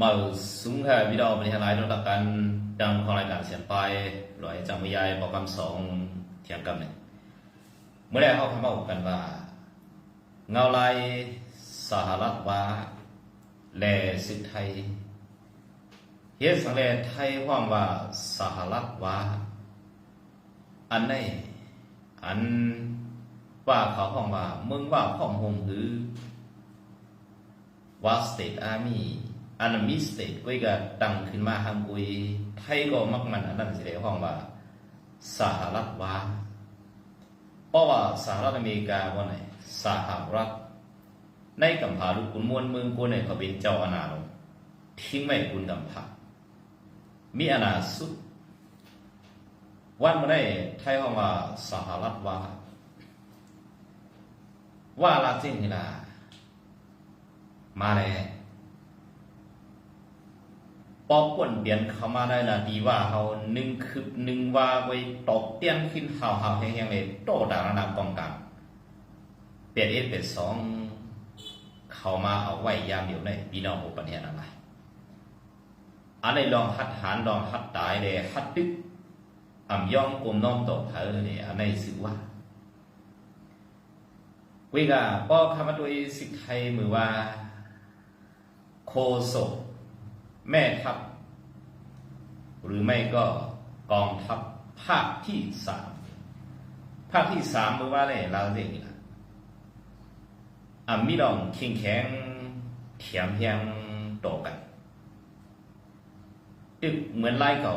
มาสูงแค่วิดีโอเป็นอะไรต้องตักกันดังของรายการเสียงไปลอยจำวิยายบอกคำสองเถียงกันเนี่ยเมื่อแรกเขาคำบอกกันว่า เงาลายสหรัฐว่าแลสิทไทยเฮ็ดสังเลไทยความว่าสหรัฐว่า อันไหนอันว่าเขาห้องว่ามึงว่าพ่อมหงหือว่าสเตทอาร์มี่ อันนั้นมีสเตทกุยก็ตั้งขึ้นมาฮังกุยไทยก็มักมันอันนั้นสิได้ห้องว่าสหรัฐว่าเพราะว่าสหรัฐอเมริกาว่าไหนสหรัฐในกำพาลูกคุณมวลเมืองกูเนี่ยเขาเป็นเจ้าอาณาลงทิ้งไม่คุณกำพามีอาณาสุด วันมาได้ไทยห้องว่าสหรัฐว่า ว่าลาจินนี่ล่ะมาแล้ว ปอป่วนเปลี่ยนเข้ามาได้ละดีว่าเขาหนึ่งคืบหนึ่งว่าไว้ตอกเตี้ยนขึ้นหาวหาแห้งๆเลยโตดารนากองกลางเปลี่ยนเอสเป็นสองเข้ามาเอาไว้ยามเดียวในพี่น้องอุปนิยอะไรอันนี้ลองหัดหารลองหัดตายเลยหัดตึกอ่ำย่องกลมน้อมตกเธอเนี่ยอันนี้สื่อว่าวิกาป้อคำว่าตัวสิทธิ์ไทยมือว่า โคศก แม่ทัพ หรือไม่ก็กองทัพภาคที่สามภาคที่สามมือว่าอะไรเราเรียกนี่ละอะมีลองเคียงแข็งเถียมเพียงโตกันตึกเหมือนไล่เก่า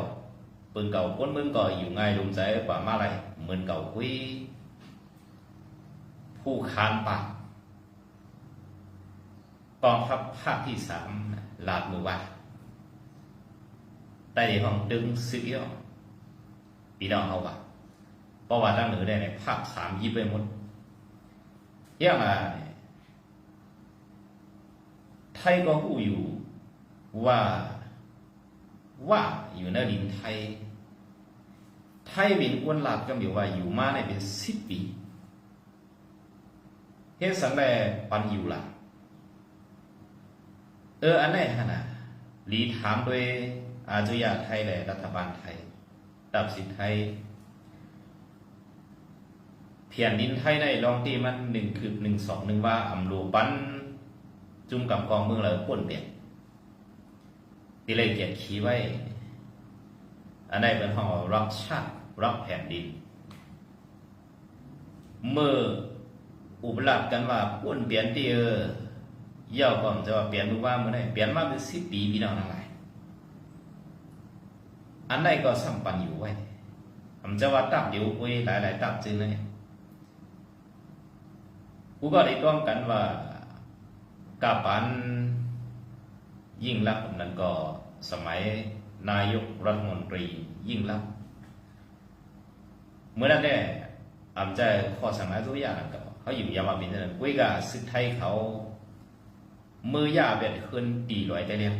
ปืนเก่าก้นเมึงก็อยู่ไงลงใจกว่ามาไรเหมือนเก่าคุยผู้คานปากกองทัพภาคที่สามลาดมือว่า ใต้ห้องดึงซึกย่อปีน้องเขาว่าเพราะว่าตั้งเหนือได้ในภาคสามยิบไปหมดเยี่ยมาไทยก็ผู้อยู่ว่าว่าอยู่ในดินไทย ไทยเป็นอ้วนหลับก็มีว่าอยู่มาในเป็นสิบปีเฮ็ดสังแลปันอยู่ละเอออันไหนฮะนะหลีถามโดย อาจุยาไทยและรัฐบาลไทยตับสิทธิ์ไทยเพียนดินไทยในลองตีมันหนึ่งคือหนึ่งสองหนึ่งว่าอำลูปันจุ่มกับกองเมืองเลยป่นเปลี่ยนตีเลยเกียรติขีไว้ อันไหนเป็นห้องรักชาติรักแผ่นดิน เมื่ออุปลักกันว่าป้วนเปลี่ยนที่เออย่อก็จะว่าเปลี่ยนรู้ว่าเมื่อไหร่เปลี่ยนมาเป็นสิบปีพี่น้องทั้งหลาย อันใดก็สัมปันอยู่ไว้ผมจะว่าตับเดียวคุยหลายหลายตับจึงเลยกูก็ได้ต้องกันว่ากาปันยิ่งรักนั้นก็สมัยนายกรัฐมนตรียิ่งรักเมื่อนั้นแน่อำจะข้อสั่งหลายตัวอย่างก็เขาอยู่ยามาบินนั่นกุ้ยกาซึกไทยเขา มือยาเบ็ดขึ้นตีร้อยแต่เลี้ยง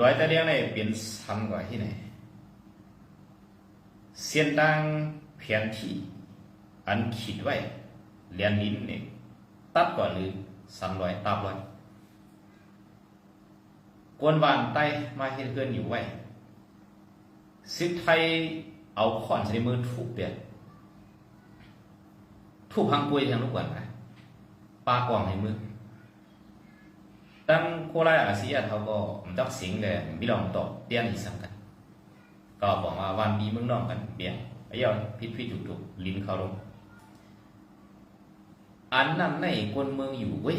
ร้อยต่เลี้ยงเนี่ยเป็นสันกว่าที่ไหนเสียนดังเพียนที่อันขีดไว้เลียนลิ้นเนี่ยตัดก่อนหรือสันร้อยตับร้อยกวนวานไตมาเห็นเพื่อนอยู่ไว้ซึกไทยเอาขอนใช้มือถูกเปลี่ยนทุกพังปุยทางลูกวันนะปลากว่างในมือ ตั้งโคราชอาเซียเขาก็มันจักสิงเลยมีลองตอบเตี้ยนอีสังกัน ก็บอกว่าวันบีเมืองนอกกันเปลี่ยไอ้ยอดพิษพิษถูกถูกลิ้นเขาลงอันนั้นในคนเมืองอยู่เว้ย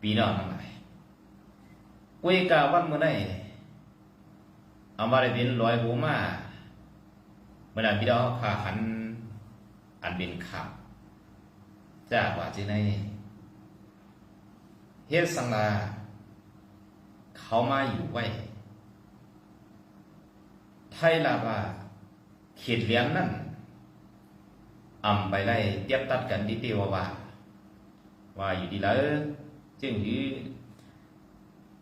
ปีนอกทั้งหลายเว้ยกาวันเมื่อไหร่อามาได้เป็นร้อยหัวมาเมื่อไหร่พี่ดอกขาหันอันเป็นขับจากว่าจีใน เฮ็ดสังลาเขามาอยู่ไว้ ไทยลาว่าเขีดเลี้ยงนั่นอำไปไล่เทียบตัดกันดิเตียวว่า ว่าอยู่ดีแล้วจึงคือ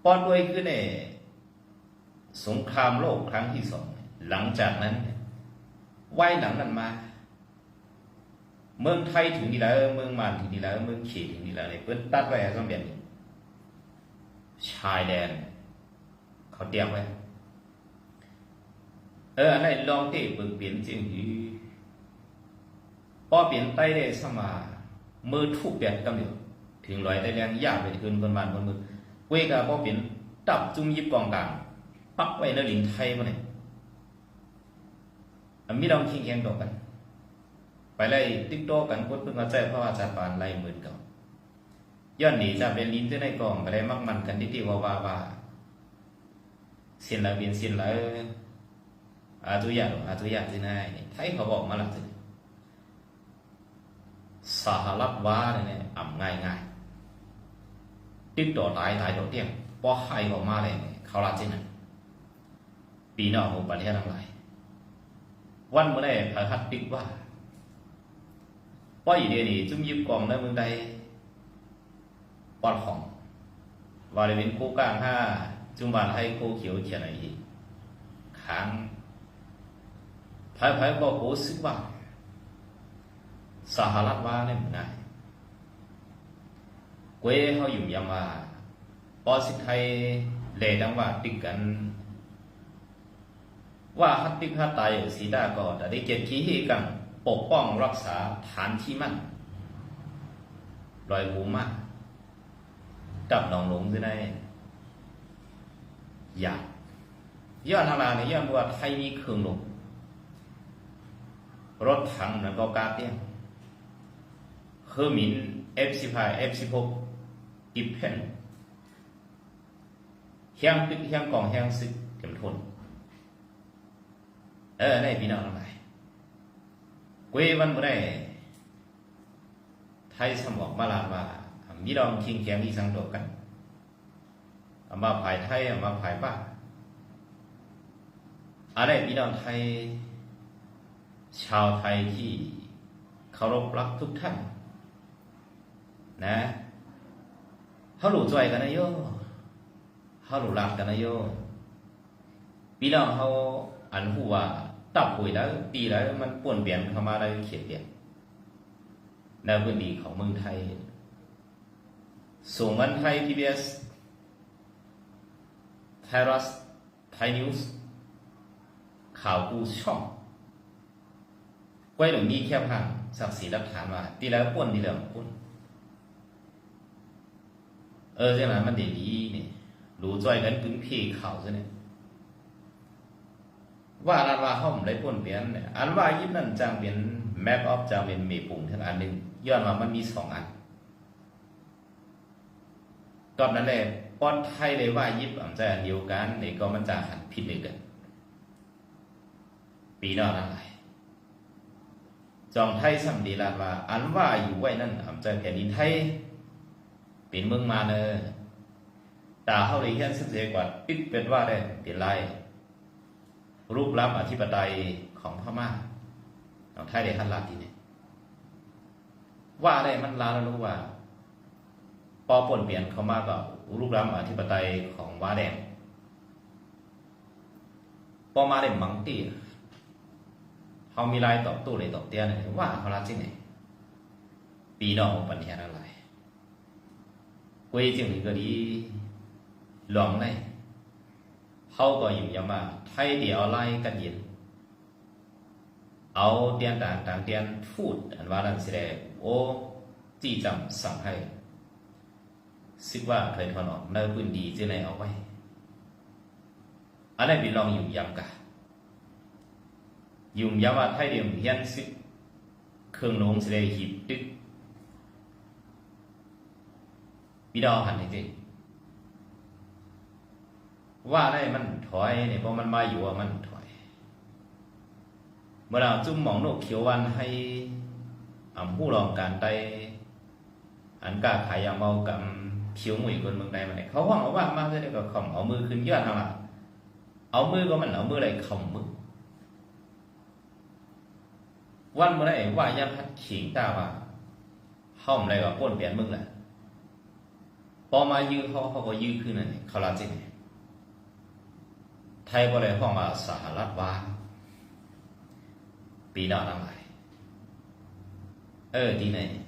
ปอดด้วยคือในสงครามโลกครั้งที่สอง หลังจากนั้นไว้หลังนั้นมา เมืองไทยถึงดีแล้ว เมืองมันถึงดีแล้ว เมืองเขตถึงดีแล้วเนี่ยเปิ้นตัดไว้ให้สองแบบนี้ ชายแดน เขาเตรียมไว้ เอออันไหนลองเตะเบิ่งเปลี่ยนจริงหือพอเปลี่ยนไต้ได้สมามือทุกแบบกำเดียวถึงลอยได้แรงยากไปขึ้นคนบ้านคนมือเวกาพอเปลี่ยนตับจุ่มยิบกองกลางปักไว้ในหลินไทยมาเนี่ยอันมีเราคิงแข่งต่อกัน ไปไล่ติ๊กโตกันพูดเพิ่งเข้าใจเพราะว่าจะปานไล่หมื่นเก่า ย้อนหนีจะเป็นลิ้นที่ในกองก็ได้มักมันกันที่ที่ว่าว่าว่าเสียนละเบียนเสียนละอาตุยาอาตุยาที่ไหนไทยเขาบอกมาละสิสหรัฐว่าเนี่ยอ่ำง่ายง่ายติ๊กโตตายตายโดดเดี่ยงพอให้ออกมาเลยเขาละจริงนะปีนอกของประเทศทั้งหลายวันเมื่อไรพระหัตติ๊กว่าว่าอยู่เดียนี้จุ่มยิบกองในเมืองใด ปอดของวาเลยเป็นคู่กลางห้าจุ่มบานให้คู่เขียวเขียนอะไรอีกค้างภายภายบอกโอ้สึกว่าสหรัฐว่าเนี่ยมันไงกวยเขาอยู่ยามาปอสิไทยเลดังว่าติดกัน ว่าฮัตติกฮัตตายอยู่สีดาก็แต่ได้เกียรติขี้กันปกป้องรักษาฐานที่มั่นลอยหูมาก กับหนองหลงจะได้อยากย้อนทางลาเนี่ยย้อนว่าไทยมีเครื่องลงรถถังแล้วก็กาเตียงเครื่องมิน F15 F16 กิบเพนเฮียงตึกเฮียงกองเฮียงซึกเต็มทนเออได้พี่น้องทั้งหลายกวยวันบ่ได้ไทยสมองมาลาว่า มีดองคิงแข็งที่สังโตกันเอามาภายไทยเอามาภายป้าอะไรพี่น้องไทย ชาวไทยที่เคารพรักทุกท่านนะเขาหลู่ใจกันนะโยเขาหลู่รักกันนะโยพี่น้องเขาอันหูว่าตับหุยแล้วตีแล้วมันป่วนเปลี่ยนเข้ามาได้เขียนเปลี่ยนในพื้นที่ของเมืองไทย ส่งวันไทย PBS ไทยรัฐไทยนิวส์ข่าวกูช่องไว้หลงนี้แค่พังศักดิ์ศรีรับฐานว่าตีแล้วป่นตีแล้วป่นเออใช่ไหมมันเดี๋ยวนี้นี่รู้ใจกันกึ่งเพข่าวซะเนี่ยว่าอันว่าห้อมได้ป่นเปลี่ยนอันว่ายิบนั่นจางเป็นแมปออฟจางเป็นเมปุ่งทั้งอันหนึ่งย้อนว่ามันมีสองอัน ตอนนั้นแหละปอนไทยเลยว่ายิบอันจะเดียวกันในก็มันจะหันผิดเลยกันปีนอกอะไรจองไทยสัมดีลาว่า อันว่าอยู่ไว้นั่นอันจะแผ่นดินไทยเป็นเมืองมาเนอตาเข้าเลยแค่สึกเสียกว่าปิดเป็นว่าได้เป็นไรรูปลับอธิปไตยของพม่าของไทยได้ทันลาทีนี้ว่าได้มันลาแล้วรู้ว่า ปอป่นเปลี่ยนเข้ามากับรูปลับอธิปไตยของว้าแดงปอมาได้มังตีเขามีลายตอบตู้เลยตอบเตี้ยเนี่ยว่าเขาลัดที่ไหนปีนอกปัญญาอะไรกวยจึงก็ดีหลวงเลยเขาก็อยู่ยามาไทยเดียวไล่กันยินเอาเตียนต่างต่างเตียนพูดอันว่านั่นแสดงโอ้จีจำสั่งให้ ซิกว่าเคยถอนออกในพื้นดีที่ไหนเอาไว้อะไรบิลองอยู่ยำกะยุ่งยำว่าไทยเดียมเฮียนซิกเครื่องลงแสดงหีบตึกพี่ดอหันจริงว่าได้มันถอยเนี่ยเพราะมันมาอยู่ว่ามันถอย เมื่อเราจุ่มหมองโนกเขียววันให้อ่ำผู้รองการไตอันก้าขายยาเมากับ เขียวมุยคนเมืองใดมาเนี่ยเขาว่างเอาว่ามากเลยก็ข่มเอามือขึ้นยอดทางหลังเอามือก็มันเอามืออะไรข่มมือวันเมื่อไรว่ายันพัดขิงตาว่าห้อมอะไรก็ป้นเปลี่ยนมึงแหละพอมายื้อเขาเขาก็ยื้อขึ้นนั่นเขาละจริงไทยก็เลยห้องมาสหรัฐว่าปีหน้าทั้งหลายเออที่ไหนไล่ย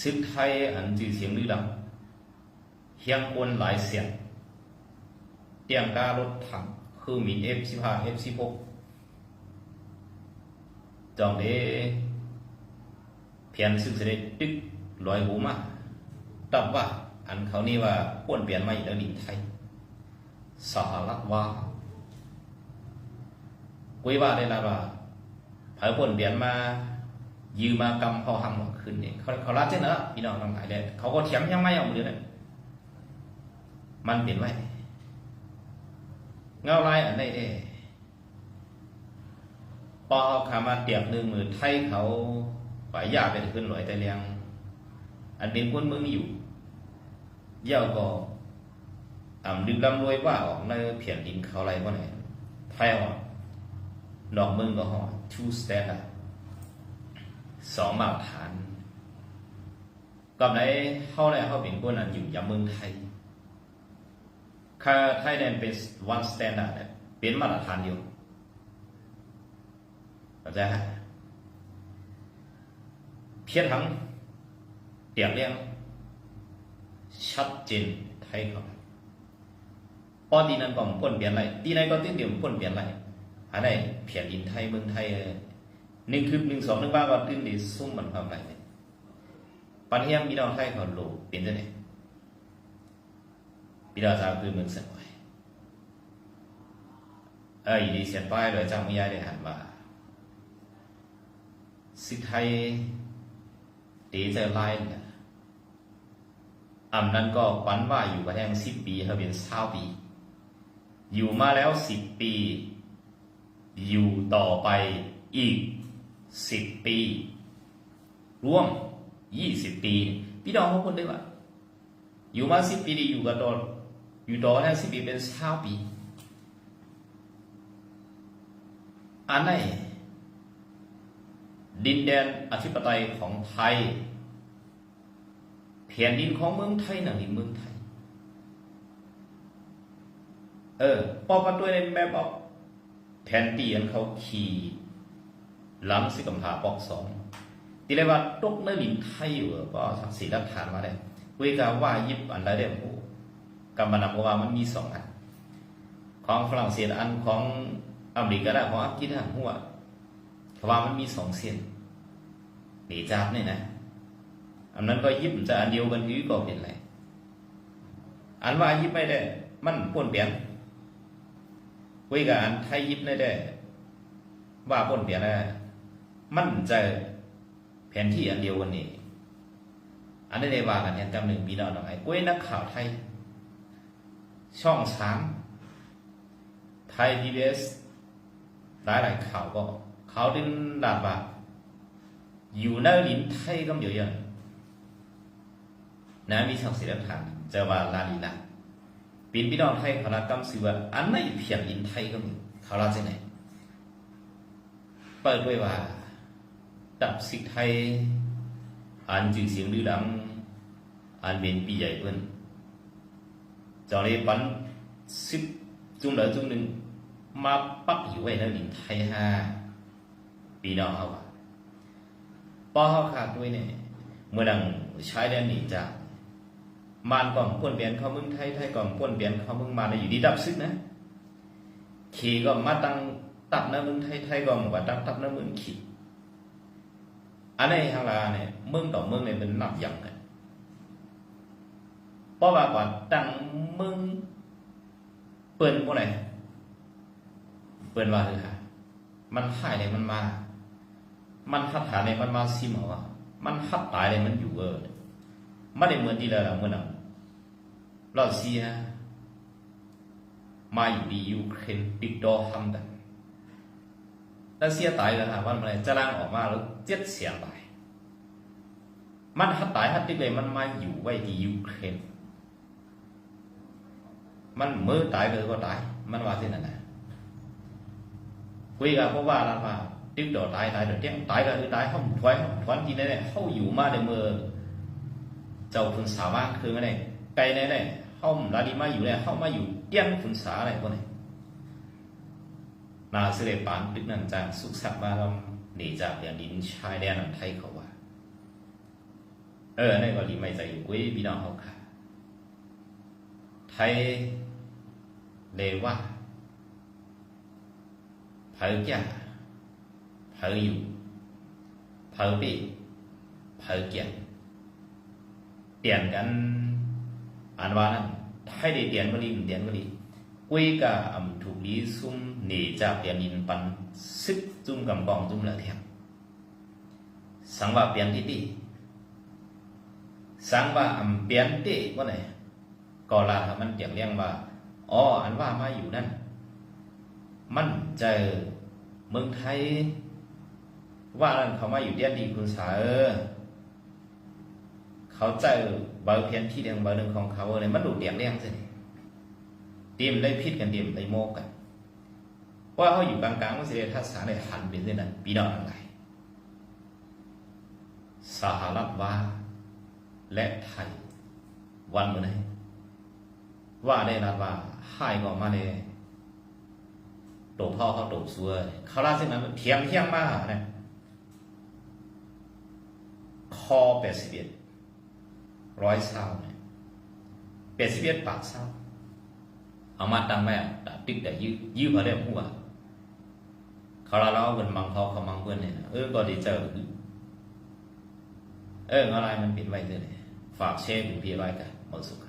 สด็จดึกเผาปีก็มันอยู่ตัวเปลี่ยนกว่าเช่นนั้นเหมือนหนังวัดเหนือเนื้อสิ่งใดหรือก็ว่ากันปีดาเขาเปิดด้วยซึกไทยอันจือเสียงลือดังเฮียงอวนหลายเสียง เตียงการรถถังคือมี F15 F16 จองเดเพียนซึกเสด็จดึกลอยหูมาตับว่า อันเขานี่ว่าป้วนเปลี่ยนมาอีกแล้วดินไทยสหรัฐว่ากุยว่าได้ละว่าเผยผลเปลี่ยนมา ยืมมากำเขาหำหมดขึ้นเนี่ยเขาเขารัดเช่นนั้นละพี่น้องทั้งหลายเลยเขาก็เถียงยังไม่เอาเลยนะมันเปลี่ยนไว้เงาลายอันใดเด้พอเขาขามาเตียบหนึ่งมือไทยเขาฝ่ายยาไปขึ้นหน่อยแต่เลียง อันเป็นคนเมืองอยู่เย่าก็อ่ำดึกลำรวยว่าออกในเพียนดินเขาอะไรวะเนี่ยไทยออกดอกมึงก็หอ two standard สองมาตรฐานกับไหนเข้าได้เข้าเป็นคนอันอยู่อย่างเมืองไทยค่าไทยแลนด์เป็น one standard เป็นมาตรฐานเดียวเข้าใจฮะเพียรทั้งเตียงเรียงชัดเจนไทยเขาพอดีนั้นก็พ้นเปลี่ยนไรดีไหนก็ติ้นเดียวพ้นเปลี่ยนไรอันไหนเพียนดินไทยเมืองไทย นึ่งคือหนึ่งสองหนึ่งบ้าก็ตื้นดีซุ่มมันความไรเนี่ยปัญหาพี่น้องไทยเขาโลเป็นจังได๋พี่น้องทราบคือเมืองเสนไว้เอ้ยดีเสียนป้ายโดยจำไม่ยายได้หันว่าสิทไทยตีใจไล่เนี่ยอำนั้นก็ปันว่าอยู่กับแทงสิบปีเขาเป็นเศร้าปี อยู่มาแล้วสิบปี อยู่ต่อไปอีก สิบปี ร่วมยี่สิบปีพี่น้องเขาคนได้ว่าอยู่มาสิบปีดีอยู่กับตอนอยู่ต่อแล้วสิบปีเป็นเช้าปี อันไหนดินแดนอธิปไตยของไทยแผ่นดินของเมืองไทยหนังดินเมืองไทย เออปอมาตัวในแม่บอกแผ่นตีอันเขาขี่ หลังสิกำพาปอกสองตีเลยว่าตกในหลินไทยอยู่ก็สักสีรักฐานมาได้เวกาว่ายิบอันใดเดียวโอ้กำมานำว่ามันมีสองอัน ของฝรั่งเศสอันของอเมริกาได้ของอังกฤษหัวเขาว่ามันมีสองเส้นหนีจับเนี่ยนะ อันนั้นก็ยิบจะอันเดียวกันคือก็เป็นไรอันว่ายิบไม่ได้ มันป่วนเปลี่ยนคุยกับอันไทยยิบได้ได้ ว่าปนเปลี่ยนได้ มันใจแผนที่อันเดียวกันนี่อันนี้ได้ว่ากันย่างจำหนึ่งปีแล้วหน่อยกุ้ยนักข่าวไทย ช่องสามไทยพีบีเอสหลายหลายข่าวก็เขาดึงดาบว่าอยู่ในลิ้นไทยก็เยอะๆนะมีช่องศิลปฐานจะว่าลาลีลาปีนพี่น้องไทยเขาละกำสือว่าอันไหนเพียงอินไทยก็มีเขาละจะไหนเปิดด้วยว่า ดับสิกไทยอันจือเสียงดื้อดังอันเป็นปีใหญ่เพิ่นจอเลยปันสิบจุ่มเหลือจุ่มหนึ่งมาปักอยู่ไว้ในลินไทยห้าปีน้องเขาว่าป้อเขาขาดด้วยเนี่ยเมื่อดังใช้แดนหนีจากมานก่อมป่นเปลี่ยนเข้ามืองไทยไทยก่อมป่นเปลี่ยนเข้ามืองมานอยู่ดีดับซึกนะขี่ก็มาตั้งตับนะมืองไทยไทยก่อมว่าตั้งตับนะมืองขี่ อันนี้ทางลาเนี่ยมืองต่อเมืองเนี่ยเป็นนับอย่างกันเพราะว่าก่อนตั้งมืองเปิดพวกไหนเปิดว่าคือค่ะมันหายเลยมันมา มันหัดหาเนี่ยมันมาซิมเหรอวมันหัดตายเลยมันอยู่เออไม่ได้เหมือนที่เราเมื่อนั้นรัสเซียมาอยู่ดียูเครนติดต่อทำกันแต่ รัสเซียตายแล้วฮะวันอะไรจะล่างออกมาแล้วเจ็ดเสียตายมันฮัดตายฮัดที่เลยมันมาอยู่ไว้ที่ยูเครนมันมือตายเลยก็ตาย มันว่าที่นั่นนะคุยกับเพราว่าแล้วว่าตึกดอตายตายดอเตี้ยตายก็คือตายเขาถอยเขาถอนที่นั่นแหละเขาอยู่มาในเมืองเจ้าคุณสามาคือไงเนี่ยไกลแน่ๆเขาลาดีมาอยู่เนี่ยเข้ามาอยู่เตี้ยงคุณสาอะไรพวกนี้ นาเสด็จปานตึกนั้นจางสุขสักดิ์มาเหนีจากแผ่นดินชายแดนของไทยเขาว่า เออในวันนี้ไม่ใจอยู่กุ้ยพี่น้องเขาค่ะ ไทยเลว่าเผยแก่เผยอยู่เผยปีเผยเกียนเปลี่ยนกันอ่านว่านั้นไทยได้เปลี่ยนก็ดีเปลี่ยนก็ดี กุ้ยกับอำถูกลีซุ่มหนีจากเปลี่ยนินปันซึกจุ่มกำกองจุ่มเหลือเทียมสังว่าเปลี่ยนที่ดี sáng và ẩm biến tệ có này có là มันอย่างเรียงว่าอ๋ออันว่ามาอยู่นั่น มันเจอเมืองไทย ว่านั่นเขามาอยู่เดียนดีคุณสาเออเขาเจอเบอร์เพียนที่เดียงเบอร์หนึ่งของเขาเลยมันดูเดียงเรียงสิ เตรียมได้พิษกันเตรียมได้โมกกันว่าเขาอยู่กลางๆว่าเสียทัศน์ในหันเป็นเรื่องนั้นปีนอนอะไรสหรัฐว่าและไทย วันเมื่อไหร่ว่าได้นะว่าให้ก็มาเลยโตพ่อเขาโตซัวเขาล่าสินั้นเทียงเทียงมากนะคอแปดสิบเอ็ดร้อยเศร้าเนี่ยแปดสิบเอ็ดปากเศร้า อามาตั้งแม่ตัดติ๊กแต่ยื้อยื้อมาได้หัวเขาลาเราเป็นมังเขาเขามังเพื่อนเนี่ยเออก็ดีเจอเอออะไรมันปิดไว้เลยฝากเชฟอยู่พี่ไรกันหมดสุข